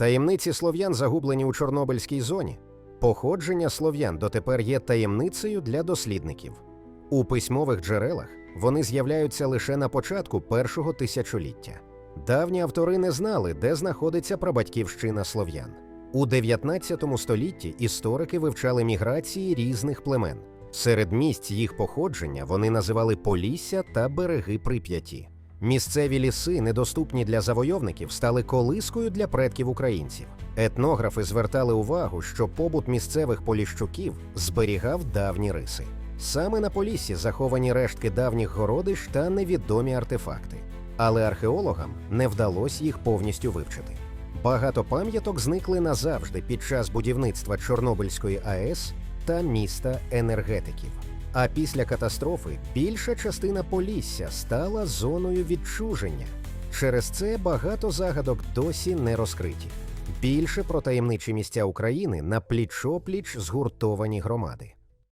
Таємниці слов'ян загублені у Чорнобильській зоні. Походження слов'ян дотепер є таємницею для дослідників. У письмових джерелах вони з'являються лише на початку першого тисячоліття. Давні автори не знали, де знаходиться прабатьківщина слов'ян. У 19 столітті історики вивчали міграції різних племен. Серед місць їх походження вони називали Полісся та береги Прип'яті. Місцеві ліси, недоступні для завойовників, стали колискою для предків українців. Етнографи звертали увагу, що побут місцевих поліщуків зберігав давні риси. Саме на Поліссі заховані рештки давніх городищ та невідомі артефакти. Але археологам не вдалося їх повністю вивчити. Багато пам'яток зникли назавжди під час будівництва Чорнобильської АЕС та міста енергетиків. А після катастрофи більша частина Полісся стала зоною відчуження. Через це багато загадок досі не розкриті. Більше про таємничі місця України на пліч-опліч згуртовані громади.